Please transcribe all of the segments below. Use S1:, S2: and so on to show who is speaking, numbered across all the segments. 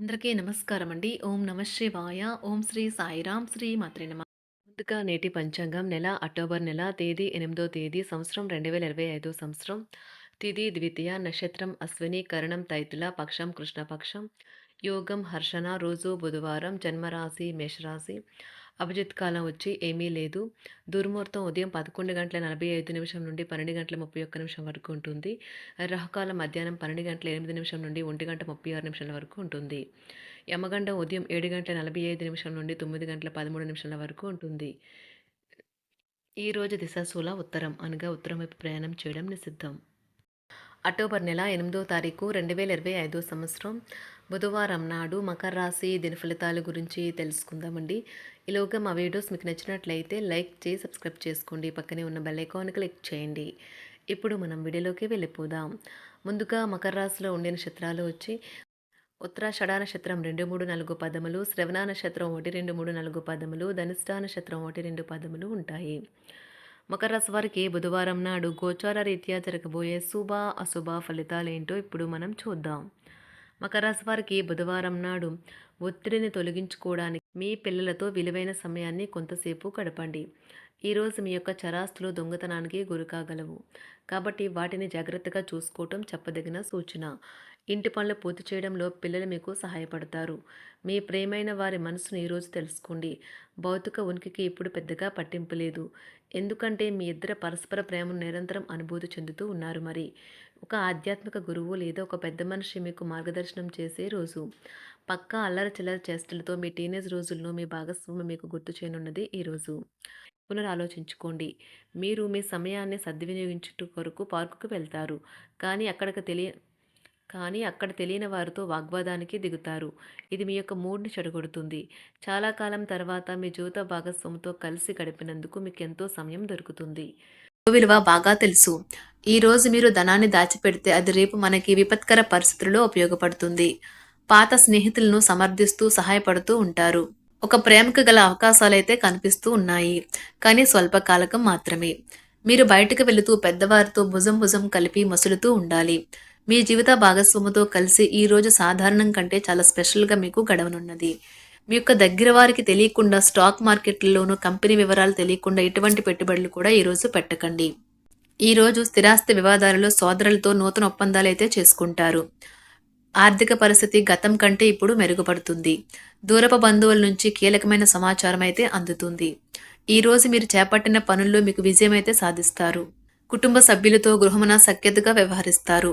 S1: అందరికీ నమస్కారం అండి. ఓం నమ శివాయ. ఓం శ్రీ సాయిరాం శ్రీ మాత్రే నమ ముందుగా నేటి పంచాంగం నెల అక్టోబర్ నెల తేదీ ఎనిమిదో తేదీ సంవత్సరం 2025 సంవత్సరం. తిథి ద్వితీయ నక్షత్రం అశ్విని కరణం తైతుల పక్షం కృష్ణపక్షం. యోగం హర్షణ రోజు బుధవారం జన్మరాశి మేషరాశి. అభిజిత్ కాలం వచ్చి ఏమీ లేదు. దుర్ముహూర్తం ఉదయం 11 గంటల 45 నిమిషం నుండి 12 గంటల 31 నిమిషం వరకు ఉంటుంది. రాహుకాలం మధ్యాహ్నం 12 గంటల ఎనిమిది నిమిషం నుండి ఒంటి గంట 36 నిమిషాల వరకు ఉంటుంది. యమగండం ఉదయం ఏడు గంటల 45 నిమిషం నుండి తొమ్మిది గంటల 13 నిమిషాల వరకు ఉంటుంది. ఈరోజు దిశాశూల ఉత్తరం అనగా ఉత్తరం వైపు ప్రయాణం చేయడం నిషిద్ధం. అక్టోబర్ నెల ఎనిమిదో తారీఖు 2025 సంవత్సరం బుధవారం నాడు మకర రాశి దిన ఫలితాల గురించి తెలుసుకుందామండి. ఈలోగా మా వీడియోస్ మీకు నచ్చినట్లయితే లైక్ చేసి సబ్స్క్రైబ్ చేసుకోండి. పక్కనే ఉన్న బెల్ ఐకాన్ క్లిక్ చేయండి. ఇప్పుడు మనం వీడియోలోకి వెళ్ళిపోదాం. ముందుగా మకర రాశిలో ఉండే నక్షత్రాలు వచ్చి ఉత్తరాషాఢ నక్షత్రం 2, 3, 4 పదములు, శ్రవణ నక్షత్రం 1, 2, 3, 4 పదములు, ధనిష్ఠ నక్షత్రం 1, 2 పదములు ఉంటాయి. మకర రాశి వారికి బుధవారం నాడు గోచార రీత్యా జరగబోయే శుభ, అశుభ ఫలితాలేంటో ఇప్పుడు మనం చూద్దాం. మకర రాశి వారికి బుధవారం నాడు ఒత్తిడిని తొలగించుకోవడానికి మీ పిల్లలతో విలువైన సమయాన్ని కొంతసేపు గడపండి. ఈరోజు మీ యొక్క చరాస్తులు దొంగతనానికి గురికాగలవు. కాబట్టి వాటిని జాగ్రత్తగా చూసుకోవటం చెప్పదగిన సూచన. ఇంటి పనులు పూర్తి చేయడంలో పిల్లలు మీకు సహాయపడతారు. మీ ప్రేమైన వారి మనసును ఈరోజు తెలుసుకోండి. భౌతిక ఉనికికి ఇప్పుడు పెద్దగా పట్టింపు లేదు. ఎందుకంటే మీ ఇద్దరు పరస్పర ప్రేమను నిరంతరం అనుభూతి చెందుతూ ఉన్నారు మరి. ఒక ఆధ్యాత్మిక గురువు లేదా ఒక పెద్ద మనిషి మీకు మార్గదర్శనం చేసే రోజు. పక్కా అల్లరి చిల్లర చేష్టలతో మీ టీనేజ్ రోజుల్లో మీ భాగస్వామి మీకు గుర్తు చేయనున్నది ఈరోజు. పునరాలోచించుకోండి. మీరు మీ సమయాన్ని సద్వినియోగించుట కొరకు పార్కుకు వెళ్తారు. కానీ అక్కడికి తెలియ కానీ అక్కడ తెలియని వారితో వాగ్వాదానికి దిగుతారు. ఇది మీ యొక్క మూడ్‌ని చెడగొడుతుంది. చాలా కాలం తర్వాత మీ జీవిత భాగస్వామితో కలిసి గడిపినందుకు మీకు ఎంతో సమయం దొరుకుతుంది. విలువ బాగా తెలుసు. ఈరోజు మీరు ధనాన్ని దాచిపెడితే అది రేపు మనకి విపత్కర పరిస్థితుల్లో ఉపయోగపడుతుంది. పాత స్నేహితులను సమర్థిస్తూ సహాయపడుతూ ఉంటారు. ఒక ప్రేమకు గల అవకాశాలైతే కనిపిస్తూ ఉన్నాయి. కానీ స్వల్పకాలకం మాత్రమే. మీరు బయటకు వెళుతూ పెద్దవారితో భుజం భుజం కలిపి మసులుతూ ఉండాలి. మీ జీవిత భాగస్వామితో కలిసి ఈ రోజు సాధారణం కంటే చాలా స్పెషల్‌గా మీకు గడవనున్నది. మీ యొక్క దగ్గర వారికి తెలియకుండా స్టాక్ మార్కెట్‌లలోనూ కంపెనీ వివరాలు తెలియకుండా ఎటువంటి పెట్టుబడులు కూడా ఈరోజు పెట్టకండి. ఈరోజు స్థిరాస్తి వివాదాలలో సోదరులతో నూతన ఒప్పందాలు అయితే చేసుకుంటారు. ఆర్థిక పరిస్థితి గతం కంటే ఇప్పుడు మెరుగుపడుతుంది. దూరపు బంధువుల నుంచి కీలకమైన సమాచారం అయితే అందుతుంది. ఈరోజు మీరు చేపట్టిన పనుల్లో మీకు విజయం అయితే సాధిస్తారు. కుటుంబ సభ్యులతో గృహమున సఖ్యతగా వ్యవహరిస్తారు.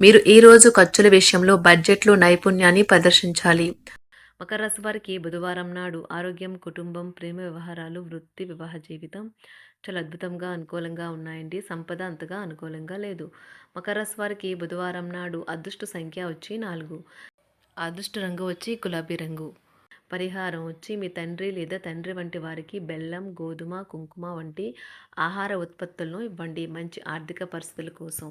S1: మీరు ఈ రోజు ఖర్చుల విషయంలో బడ్జెట్లో నైపుణ్యాన్ని ప్రదర్శించాలి. మకర రాశి వారికి బుధవారం నాడు ఆరోగ్యం కుటుంబం ప్రేమ వ్యవహారాలు వృత్తి వివాహ జీవితం చాలా అద్భుతంగా అనుకూలంగా ఉన్నాయండి. సంపద అంతగా అనుకూలంగా లేదు. మకర రాశి వారికి బుధవారం నాడు అదృష్ట సంఖ్య వచ్చి నాలుగు. అదృష్ట రంగు వచ్చి గులాబీ రంగు. పరిహారం వచ్చి మీ తండ్రి లేదా తండ్రి వంటి వారికి బెల్లం గోధుమ కుంకుమ వంటి ఆహార ఉత్పత్తులను ఇవ్వండి. మంచి ఆర్థిక పరిస్థితుల కోసం.